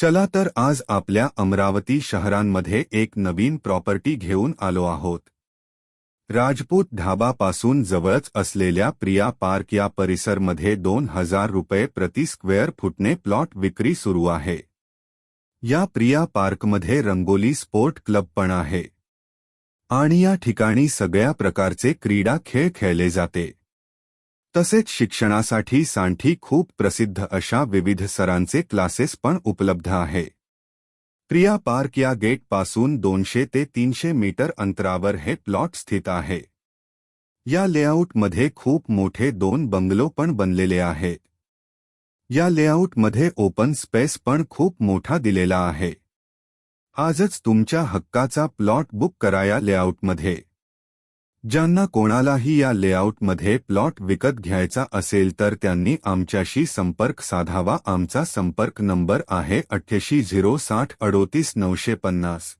चला तर आज आपल्या अमरावती शहरांमध्ये एक नवीन प्रॉपर्टी घेऊन आलो आहोत. राजपूत ढाबापासून जवळच असलेल्या प्रिया पार्क या परिसरमध्ये दोन हजार रुपये प्रति स्क्वेअर फुटने प्लॉट विक्री सुरू आहे. या प्रिया पार्कमध्ये रंगोली स्पोर्ट क्लब पण आहे. आणि या ठिकाणी सगळ्या प्रकारचे क्रीडा खेळ खेळले जाते. तसेच शिक्षणासाठी साठी खूप प्रसिद्ध अशा विविध सरांचे क्लासेस पण उपलब्ध आहे. प्रिया पार्क या गेटपासून दोनशे ते तीनशे मीटर अंतरावर हे प्लॉट स्थित आहे. या लेआउटमध्ये खूप मोठे दोन बंगलो पण बनलेले आहेत या लेआउटमध्ये ओपन स्पेस पण खूप मोठा दिलेला आहे. आजच तुमच्या हक्काचा प्लॉट बुक करा या लेआउटमध्ये. ज्यांना कोणालाही या लेआउटमध्ये प्लॉट विकत घ्यायचा असेल तर त्यांनी आमच्याशी संपर्क साधावा. आमचा संपर्क नंबर आहे अठ्ठ्याऐंशी झिरो साठ अडोतीस नऊशे पन्नास.